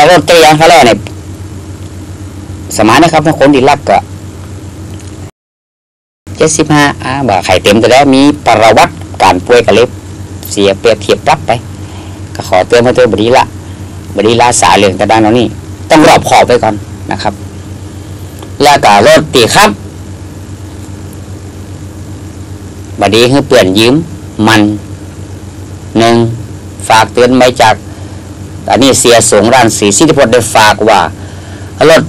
แล้วรถจักรยานเขาแล้วเนี่ยสมัยนะครับถ้าคนที่รักก็เจ็ดสิบห้าอ่าบ่าไข่เต็มแต่แล้วมีประวัติการป่วยกระเล็บเสียเปรียบเทียบปรับไป ก็ขอเตือนมาเตือนบดีละบดีลาสาเรื่องแต่ด้านนี้ต้องรอบขอบไปก่อนนะครับ แล้วก็รถตีครับบดีคือเปลี่ยนยืมมันหนึ่งฝากเตือนไปจาก อันนี้เสียสงร้านสีสิทธิพลได้ฝากว่ารถ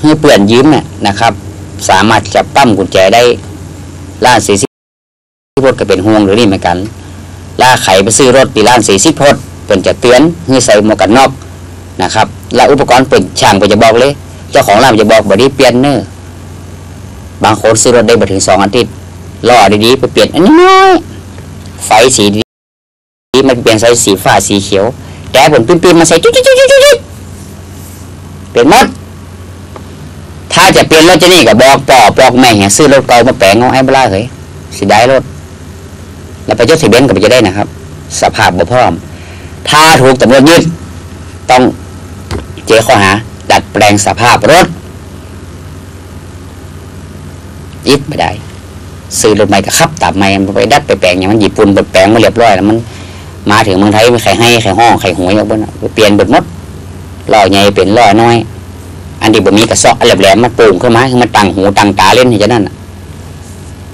คือเปลี่ยนยืมเนี่ยนะครับ สามารถจะปั้มกุญแจได้ร้านสีสิทธิพลก็เป็นห่วงหรือนี่เหมือนกันล่าไขไปซื้อรถตีร้านสีสิทธิพลเป็นจะเตือนให้ใส่หมวกกันน็อกนะครับแล้วอุปกรณ์เป็นช่างเป็นจะบอกเลย เจ้าของร้านจะบอกบดีเปลี่ยนเนอร์บางคนซื้อรถได้มาถึงสองอาทิตย์ล่อดีๆไปเปลี่ยนอันนี้น้อยไฟสีดีมันเปลี่ยนใส่สีฟ้าสีเขียว แต่ผลปิ้นๆมาใส่จุ๊ดๆๆเปลี่ยนมดถ้าจะเปลี่ยนรถจะนี่ก็บอกปอบอกแม่เหี่ยซื้อรถเก่ามาแปลงเอาไอ้บลาเฮ้ยสิได้รถ แล้วไปจดทะเบียนก็ไปจะได้นะครับ สภาพบ่พร้อม ถ้าถูกตำรวจยึดต้องเจข้อหา ดัดแปลงสภาพรถยึดไม่ได้ซื้อรถใหม่ก็ขับตามใหม่ไปดัดไปแปลงอย่างมันญี่ปุ่นไปแปลงมาเรียบร้อยแล้วมัน มาถึงเมืองไทยไม่ใครให้ใครห้องใครหวยเอาบนเปลี่ยนบิดมดล้อใหญ่เป็นล้อน้อย อันที่บ่มีกระเซาะแหลมๆมันป่งขึ้นมาคือมันตั้งหูตั้งตาเล่นอย่างนั้น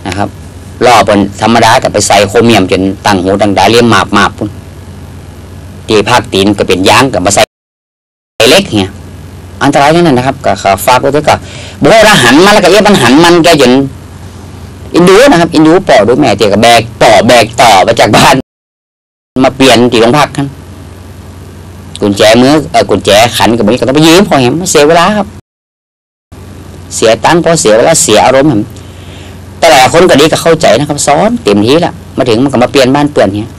นะครับล้อบนธรรมดากับไปใส่โคเมียมจนตั้งหูตั้งตาเลี่ยมมาบหมาบพุ่นตีภาคตีนก็เป็นยางกับมาใส่เล็กเนี่ยอันตรายนั่นนะนะครับก็ขอฝากไว้ด้วยก็บอกว่าหันมาแล้วก็เอ๊ะมันหันมันแกจนอินดูนะครับ อินดูปอด้วยแม่เตียกับแบกต่อแบกต่อมาจากบ้าน มาเปลี่ยนที่โรงพักกันกุญแจมือเออกุญแจขันกับมือก็ต้องไปยืมพอเห็นมันเสียเวลาครับ เสียตังค์พอเสียเวลาเสียอารมณ์เห็นแต่หลายคนก็ดีก็เข้าใจนะครับซ้อนเต็มที่ละมาถึงมันก็มาเปลี่ยนบ้านเปลี่ยนเนี้ย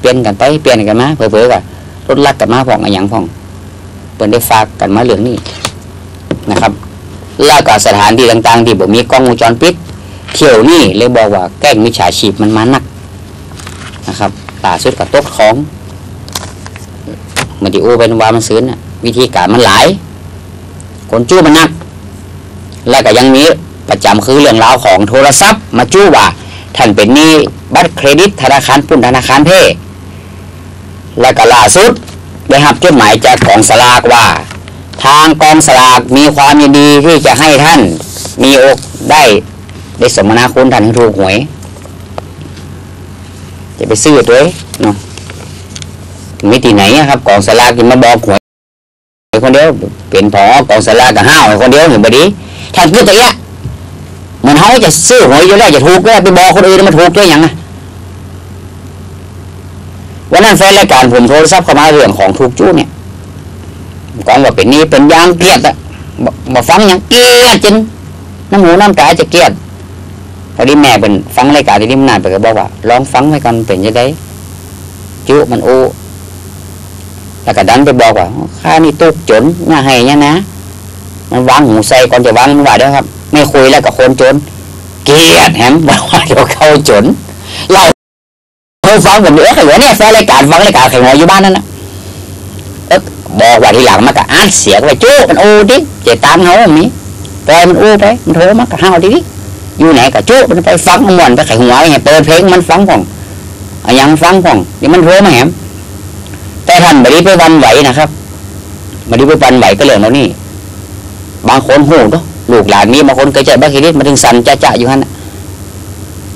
เปลี่ยนกันไปเปลี่ยนกันมาเผลอๆกับรถลักกันมาพ่องอะไรอย่างพ่องเปิดได้ฝากกันมาเรื่องนี้นะครับแล้วก็สถานที่ต่างๆ ที่บ่มีกล้องวงจรปิดเที่ยวนี่เลยบอกว่าแกล้งมิจฉาชีพมันมานักนะครับ ตาสุดกับตกของมันที่อู้เป็นว่ามันซื้อน่ะวิธีการมันหลาย คนจู้มันนัก แล้วก็ยังมีประจำคือเรื่องราวของโทรศัพท์ มาจู้ว่าท่านเป็นหนี้บัตรเครดิตธนาคารปุ่นธนาคารเพ่แล้วก็ล่าสุดได้รับจดหมายจากกองสลากว่า ทางกองสลากมีความยินดีที่จะให้ท่านมีโอกได้ได้สมนาคุณท่านถูกหวย จะไปซื้อตัวเองเนาะมีที่ไหนอะครับกองสลากจะมาบอกหวยคนเดียวเป็นพอกองสลากกับห้าวคนเดียวเห็นบดีท่านคือตัวเนี้ยเหมือนเขาจะซื้อหวยอยู่แล้วจะถูกก็ไปบอกคนอื่นมาถูกด้วยยังไงวันนั้นแฟนรายการผมโทรศัพท์เข้ามาเรื่องของถูกจู้เนี่ยกองว่าเป็นนี่เป็นยางเกลียดอะบอกบอกฟังย่างเกลียดจนน้ำหูน้ำตาจะเกลียด พอดีแม่เป็นฟังรายการที่นี่มันนานไปก็บอกว่าลองฟังไว้ก่อนเป็นยังไงจุมันโอ้แล้วก็ดันไปบอกว่าข้านี่ตุกจนน่าให้เนี่ยนะ มันวางหูใส่ก่อนจะวางมันว่าด้อครับ ไม่คุยแล้วกับคนจน เกลียดแฮมบอกว่าเดี๋ยวเข้าจนเล่าเธอฟังผมเออไข่หัวเนี่ยแฟนรายการฟังรายการไข่หัวอยู่บ้านนั่นนะเออบอกว่าทีหลังมันก็อ่านเสียงไปจุมันโอ้ดิเจตามเขาแบบนี้ปล่อยมันโอ้ไปมันโทรมาก็ห้าวดิดิ อยู่ไหนก็จุมันไปฟังมันม่วนไปไขหัวไงเปิดเพลงมันฟังผ่องอยังฟังผ่องเดี๋ยวมันโทรมาแหมแต่ท่านบริไปวันไหวนะครับบริไปวันไหวก็เรื่องแล้วนี่บางคนหูเนาะลูกหลานมีบางคนก็จะบ้าคิริตมาถึงสันจะจะอยู่ฮั่นน่ะ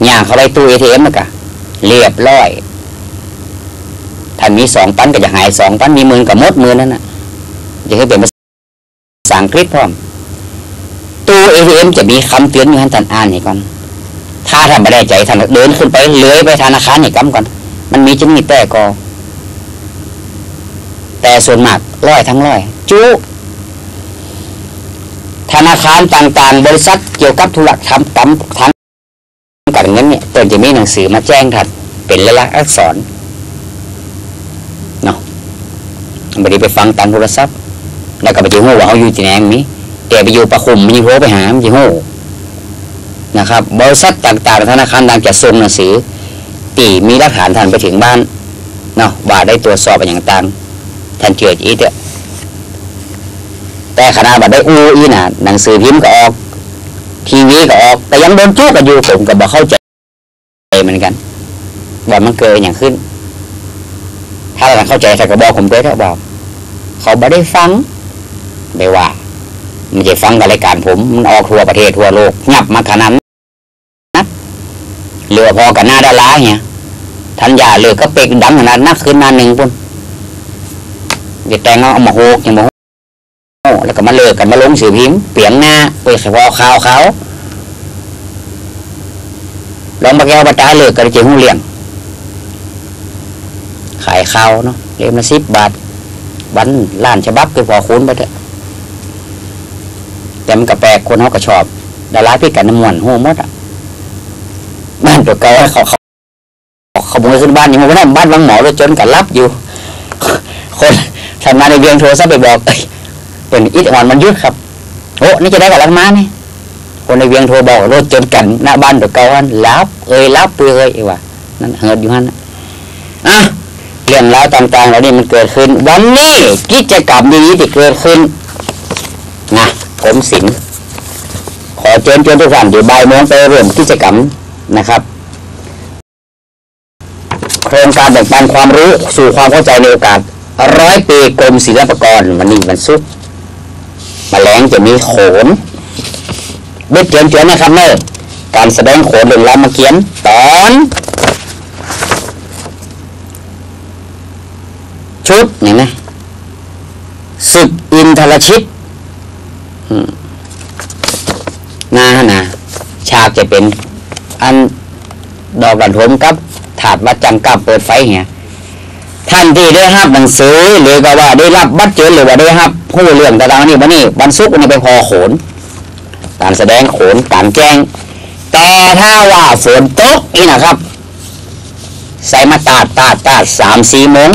ย่างเขาไปตู้เอทีเอ็มกะเรียบร้อยท่านมีสองตันก็จะหายสองตันมีหมื่นกับมดหมื่นนั่นน่ะจะให้เป็นภาษาอังกฤษพร้อม ตู้เอทีเอ็มจะมีคำเตือนอยู่ให้ท่านอ่านให้ก่อน ถ้าท่านไม่ได้ใจท่านเดินขึ้นไปเลื้อยไปธนาคารให้กำก่อน มันมีจะมีแต่กอแต่ส่วนมากร้อยทั้งร้อย จุ ธนาคารต่างๆ บริษัทเกี่ยวกับธุรกรรมกำทางการเงินเนี่ยเปิดจะมีหนังสือมาแจ้งท่านเป็นลายลักษณ์อักษรเนาะไม่ได้ไปฟังตามโทรศัพท์ แล้วก็ไปเจอหัวว่าเขาอยู่ที่ไหนมี แต่ไปอยู่ประคุมมีโทรไปหามีโหนะครับบริษัทต่างๆธนาคารต่างจะส่งหนังสือตีมีหลักฐานท่านไปถึงบ้านเนาะว่าได้ตรวจสอบไปอย่างต่างท่านเจออีเถอะแต่ขนาดบัดได้อูอีน่ะหนังสือพิมพ์ก็ออก ทีวีก็ออก แต่ยังโดนจู้กันอยู่ผมก็บอกเข้าใจเหมือนกันว่ามันเกิดอย่างขึ้น ถ้าเราเข้าใจแต่ก็บอกผมด้วยถ้าบอก เขาไม่ได้ฟังไม่ว่า มันจะฟังกับรายการผมมันออกทั่วประเทศทั่วโลกงับมาขนาดนั้นเหลือพอกับหน้าดาราเนี่ยทันยาเหลือก็เป็กดังขนาดนักขึ้นมาหนึ่งปุ่นเดี๋ยวแต่งเอามาโหกอย่างมาโหกแล้วก็มาเลิกกันมาลงสื่อพิมพ์เปลี่ยนหน้าเปิดพอข่าวเขาลองมาแก้วมาตายเลิกกันจะหูเลี้ยงขายข้าวเนาะเล่มละสิบบาทวันล้านฉบับคือพอคุ้นไปเถอะ แต่มันก็แปลกคนเขาก็ชอบดาราพี่กันน้ำมันหูมดอะบ้านตัวเก่าเขาเขาเขาบุกขึ้นบ้านอยู่มันนั่นบ้านบางหมอรถจนกันรับอยู่ คนทำงานในเวียงโทรศัพท์ไปบอกเอ้ยเป็นอิทอ่อนมันยุดครับโอ้นี่จะได้กับลังมานี่คนในเวียงโทรบอกรถจนกันหน้าบ้านตัวเก่าอันรับเอ้ยรับเปื่อยเอ้ยว่ะนั่นเหิดอยู่ฮั่นน่ะอะเรื่องราวต่างๆเหล่านี้มันเกิดขึ้น วันนี้กิจกรรมนี้ที่เกิดขึ้นนะ ผมสินขอเชิญชวนทุกท่านอยู่บ่ายโมงไปร่วมกิจกรรมนะครับ โครงการแบ่งปันความรู้สู่ความเข้าใจในโอกาสร้อยปีกรมศิลปากรวันนี้วันศุกร์มาแรงจะมีโขนเบ็ดเจียนเจียนนะครับเนอะการแสดงโขนเรื่องรามเกียรติตอนชุดเห็นไหมศึกอินทรชิต อืมนาฮะนะฉากจะเป็น อันดอกกันทมกับถาดวัดจังกับเปิดไฟเงี้ยท่านที่ได้รับหนังสือหรือก็ว่าได้รับบัตรเจิญหรือว่าได้รับผู้เรื่องต่างๆนี่วันนี้วันศุกร์นี่ไปพอโขน การแสดงโขนการแจ้ง แต่ถ้าว่าฝนตกนี่นะครับ ใส่มาตาดตาดตาดสามสี่โมง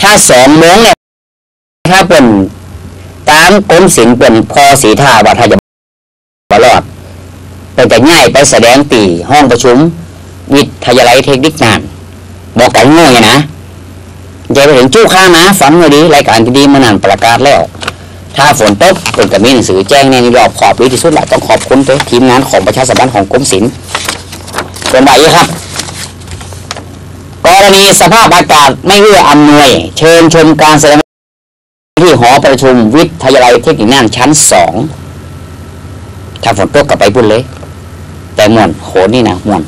ถ้าสองโมงเนี่ยถ้าเป็น ตามกรมศิลป์เป็นพอสีท่าว่าถ้าจะบรอดเป็นจะง่ายไปแสดงตีห้องประชุม วิทยาลัยเทคนิคนาน บอกกันง่ายนะจไปถึงจู้ข้านะฝันเลยดีรายการที่ดีมานานประกาศแล้ว ถ้าฝนตกเป็นกับมีหนังสือแจ้งในรอบขอบดีที่สุดแหละต้องขอบคุณด้วทีมงานของประชาสัมพันธ์ของกรมศิลป์เป็นแบบนี้ครับกรณีสภาพอากาศไม่เอื้ออำนวย เชิญชมการแสดง หอประชุมวิทยาลัยเทคนิคน่านชั้นสองถ้าฝนตกกลับไปพุ่นเลย แต่ม่วนโขนนี่นะม่วน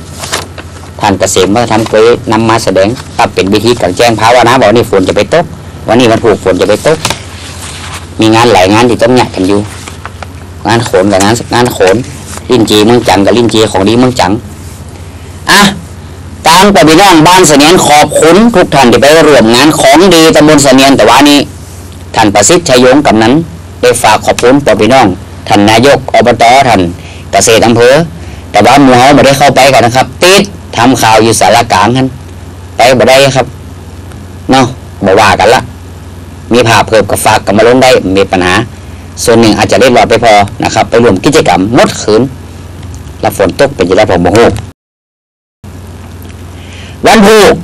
ท่านเกษมเมื่อทำเคยนำมาแสดงตับเป็นวิธีการแจ้งภาวนาบอกนี่ฝนจะไปตกวันนี้มันถูกฝนจะไปตก มีงานหลายงานที่ต้องแยกกันอยู่ งานโขนกับงานงานโขนลิ้นจีเมืองจังกับลิ้นจีของดีเมืองจังอะตามกับพี่น้องบ้านเสนียนขอบคุณทุกท่านที่ไปร่วมงานของดีตำบลเสนียนแต่ว่านี้ท่านประสิทธิ์ชัยยงกำนั้น ได้ฝากขอบคุณต่อพี่น้องท่านนายกอบตท่านเกษตรอำเภอ แต่ว่ามู่เฮาไม่ได้เข้าไปกันนะครับ ติดทำข่าวอยู่สารกลางกันไปบ่ได้ครับเนาะบ่ว่ากันละมีภาพเพิ่มกับฝากกับมาลงได้มีปัญหา ส่วนหนึ่งอาจจะเล่นรอดไปพอนะครับ ไปรวมกิจกรรมงดขืนและฝนตกเป็นจะได้ผมบ่ฮู้วันพุธ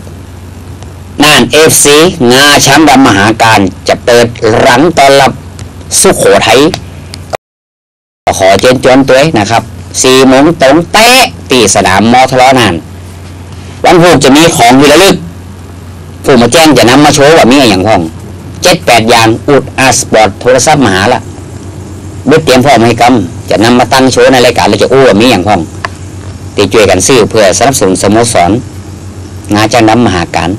เอฟซีงาช้างดำมหาการจะเปิดรังต้อนรับสุขโขทัยขอเชิญชวนตัวนะครับสี่โมงตรงเตะตีสนามมอทรนาน วันพุธจะมีของวิระลึก ผู้มาแจ้งจะนำมาโชว์ว่ามีอะไรอย่างห้องเจ็ดแปดอย่างอุดอาสปอร์ตโทรศัพท์มหาละบื้อเตรียมพร้อมให้กำจะนำมาตั้งโชว์ในรายการเราจะอู้ว่ามีอย่างห้องตีช่วยกันซื้อเพื่อสนับสนุนสโมสรงานจะนำมหาการ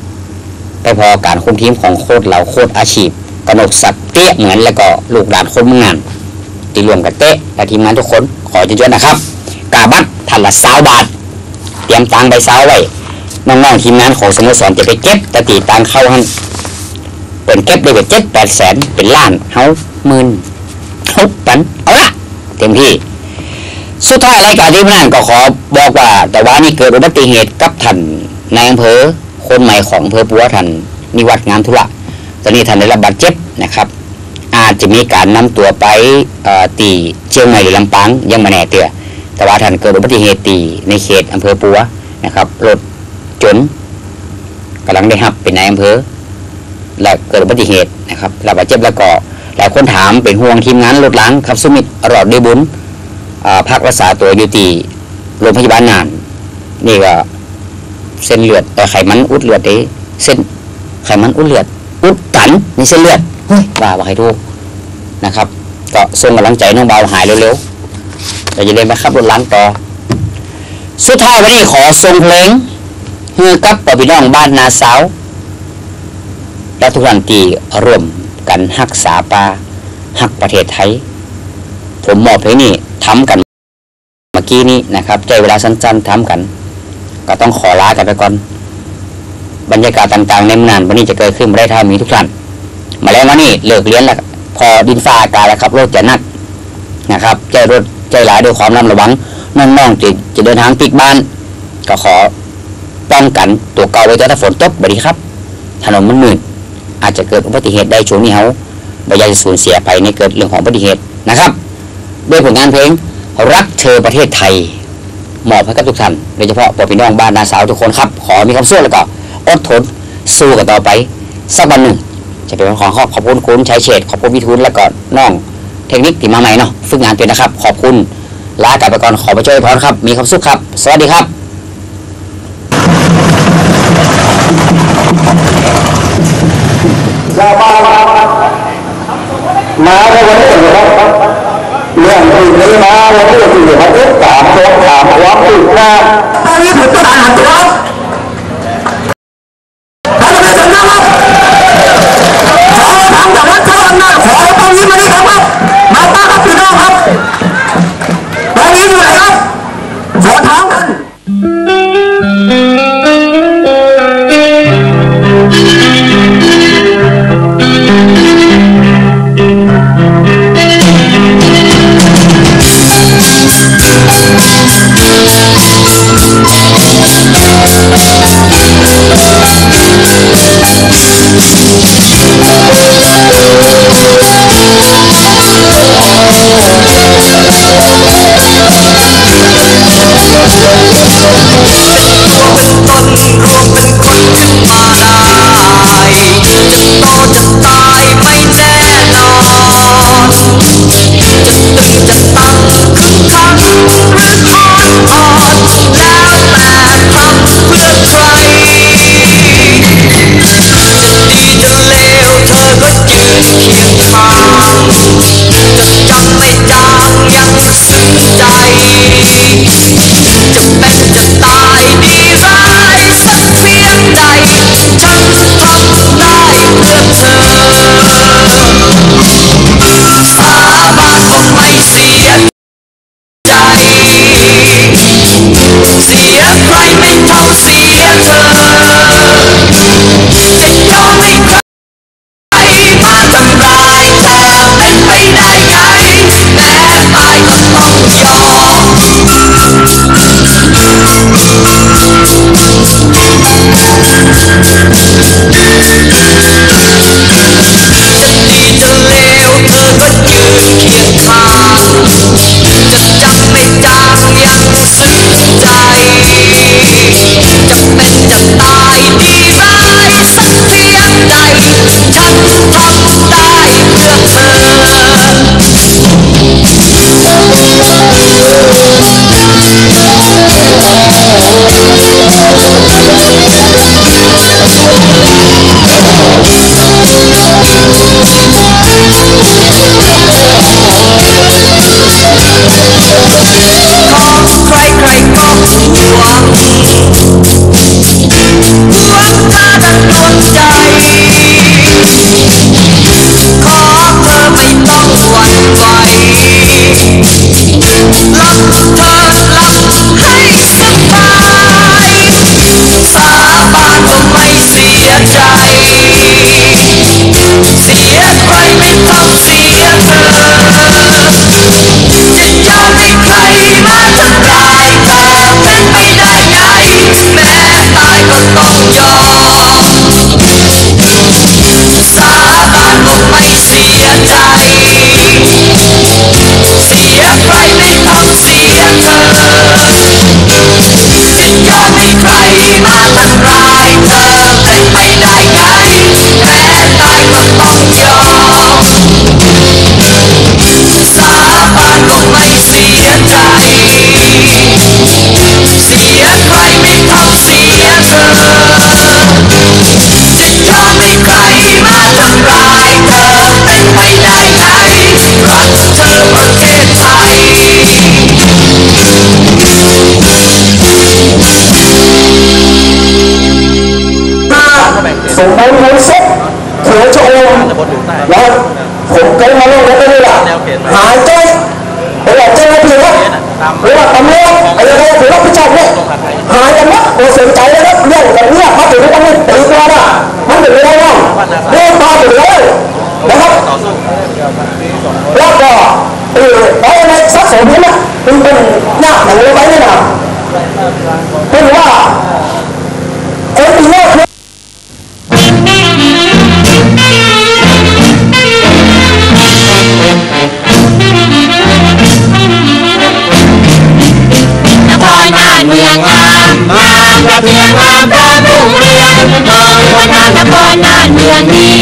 ไปพอการคุมทีมของโคตรเหล่าโคตรอาชีพกนกศักเตี้ยเหมือนแล้วก็ลูกหลานคนมึงงานที่รวมกับเตะและทีมงานทุกคนขอเชิญนะครับ กาบัตรทันละสาวบาท เตรียมตังใบสาวไว้น้องๆทีมงานของสโมสรจะไปเก็บตะตีตังเข้าหันเป็นเก็บได้เป็นเจ็ดแปดแสนเป็นล้านเฮาหมื่นเฮาปันเอาละเต็มที่สุดท้ายรายการที่พนันก็ขอบอกว่า แต่ว่านี่เกิดอุบัติเหตุกับท่านในอำเภอ คนใหม่ของอำเภอปัวท่านนิวัตงานธุระตอนนี้ท่านได้รับบาดเจ็บนะครับ อาจจะมีการนำตัวไปตีเชียงใหม่หรือลำปางยังม่แน่เตือแต่ว่าท่านเกิดอุบัติเหตุตีในเขตอำเภอปัวนะครับรถจนกำลังได้หับเป็นนายอำเภอและเกิดอุบัติเหตุนะครับรับบาดเจ็บแล้วก็หลายคนถามเป็นห่วงทีมงานรถล้างครับสุมิตรอรอดด้วยบุญพักรักษาตัวอยู่ที่โรงพยาบาลนานนี่ก็ เส้นเลือดเอ่อไขมันอุดเลือดเด้เส้นไขมันอุดเลือด อุดตันในเส้นเลือดเฮ้ยว่าว่าให้ดูนะครับ ก็ส่งกำลังใจน้องเบาหายเร็วๆเราจะเดินไปขับรถล้างต่อ สุดท้ายวันนี้ขอส่งเพลงเฮือกับปพี่น้องบ้านนาสาวและทุกท่านที่ร่วมกันรักษาป่าหักประเทศไทย ผมมอบเพลงนี้ทำกันเมื่อกี้นี้นะครับ ใจเวลาสั้นๆทำกัน ก็ต้องขอลากันไปก่อน บรรยากาศต่างๆในมนานวันนี้จะเกิดขึ้นไม่ได้ถ้ามีทุกท่านมาแล้ววันนี้เลิกเรียนแล้วพอดินฟ้าอากาศแล้วครับรถจะนักนะครับใจรถใจหลายด้วยความระมัดระวังน้องๆจะจะเดินทางติดบ้าน ก็ขอป้องกันตัวเก่าไว้ถ้าฝนตกบดีครับ ถนนมันมืดอาจจะเกิดอุบัติเหตุได้ช่วงนี้เขาบอยากจะสูญเสียไปในเกิดเรื่องของอุบัติเหตุนะครับ ด้วยผลงานเพลงรักเธอประเทศไทย มอบให้กับทุกท่านโดยเฉพาะพ่อพี่น้องบ้านนาสาวทุกคนครับ ขอมีความสู้แล้วก็อดทนสู้กันต่อไปสักวันหนึ่ง จะเป็นของขอบขอบคุณคุณชัยเฉดขอบคุณพิทูลแล้วก็น้องเทคนิคที่มาใหม่เนาะฝึกงานเป็นนะครับ ขอบคุณลากลับไปก่อนขอไปช่วยพรครับ มีความสุขครับ สวัสดีครับชาวบ้านมาในวันนี้นะครับ เรื่องที่นี้มาวันนี้ที่เขาเอ็กสามสองสามค เ แล้วผมเคยมาลงแล้วก็นี่แหละหายใจหรือว่าเจ้าหน้าที่ครับหรือว่าตำรวจอะไรก็ถือรับผิดชอบเนี่ยหายกันหมดโอ้สนใจแล้วครับเรื่องกันเนี่ยมาถึงตรงนี้ตีตัวน่ะมันเป็นอะไรบ้างเรื่องมาถึงเลยนะครับแล้วก็เออไอ้ในทรัพย์สมนี้นะเป็นเป็นยากหนูไว้นี่นะเป็นว่าคนตีโลก a mí.